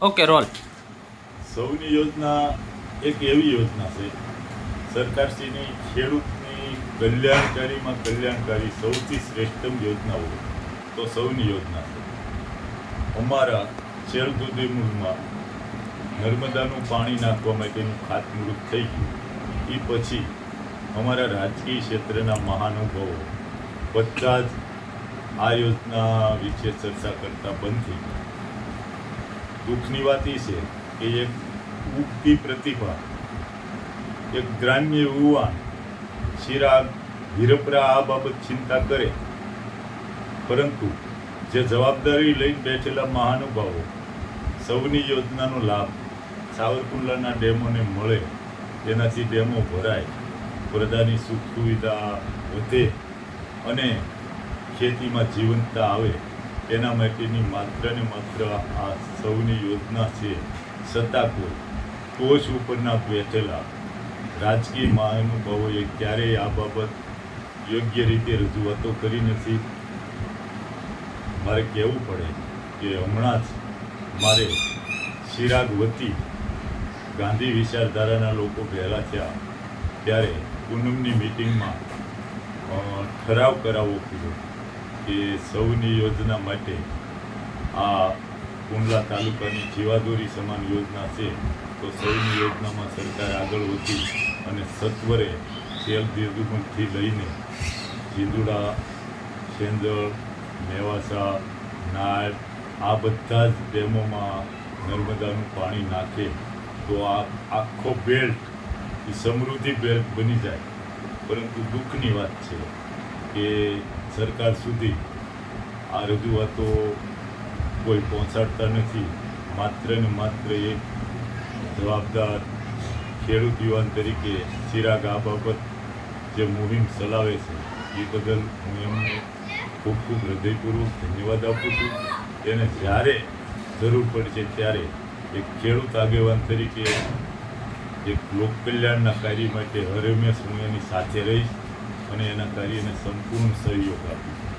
Okay role. સૌની યોજના એક એવી યોજના છે. સરકારશ્રીની ખેડૂતની કલ્યાણકારીમાં કલ્યાણકારી સૌથી શ્રેષ્ઠમ હોય તો સૌની યોજના છે. અમારા શેરદુદેમુલમાં નર્મદાનું પાણી નાખવા માટેનું ખાતમુહૂર્ત થઈ ગયું. એ પછી અમારા રાજકીય ક્ષેત્રના મહાનુભાવો બધા જ આ યોજના વિશે ચર્ચા કરતા બંધ થઈ ગયા. દુઃખની વાત એ છે કે એક ઉગતી પ્રતિભા, એક ગ્રામ્ય યુવાન ચિરાગ હિરપરા આ બાબત ચિંતા કરે. પરંતુ જે જવાબદારી લઈને બેઠેલા મહાનુભાવો સૌની યોજનાનો લાભ સાવરકુંડલાના ડેમોને મળે, તેનાથી ડેમો ભરાય, પ્રજાની સુખ સુવિધા વધે અને ખેતીમાં જીવંતતા આવે. એના માટેની માત્ર ને માત્ર આ સૌની યોજના છે છતાં કોઈ ટોચ ઉપરના બેઠેલા. રાજકીય મહાનુભાવોએ ક્યારેય આ બાબત યોગ્ય રીતે રજૂઆતો કરી નથી. મારે કહેવું પડે કે હમણાં જ મારે ચિરાગ વતી ગાંધી વિચારધારાના લોકો ભેગા થયા ત્યારે પૂનમની મિટિંગમાં ઠરાવ કરાવવો પડ્યો. કે સૌની યોજના માટે આ કુંડલા તાલુકાની જીવાદોરી સમાન યોજના છે, તો સૌની યોજનામાં સરકાર આગળ વધી અને સત્વરે તેલ દીર્ઘમથી લઈને જીંદુડા સેંદળ મેવાસા નાળ આ બધા જ ડેમોમાં નર્મદાનું પાણી નાખે, તો આ આખો બેલ્ટ, એ સમૃદ્ધિ બેલ્ટ બની જાય. પરંતુ દુઃખની વાત છે કે સરકાર સુધી આ રજૂઆતો કોઈ પહોંચાડતા નથી. માત્ર ને માત્ર એક જવાબદાર ખેડૂત યુવાન તરીકે ચિરાગ આ બાબત જે મુહિમ ચલાવે છે, એ બદલ હું એમને ખૂબ ખૂબ હૃદયપૂર્વક ધન્યવાદ આપું છું. તેને જ્યારે જરૂર પડશે ત્યારે એક ખેડૂત આગેવાન તરીકે એક લોક કલ્યાણના કાર્ય માટે હર હંમેશ હું એની સાથે રહીશ. અને એના કાર્યને સંપૂર્ણ સહયોગ આપીશ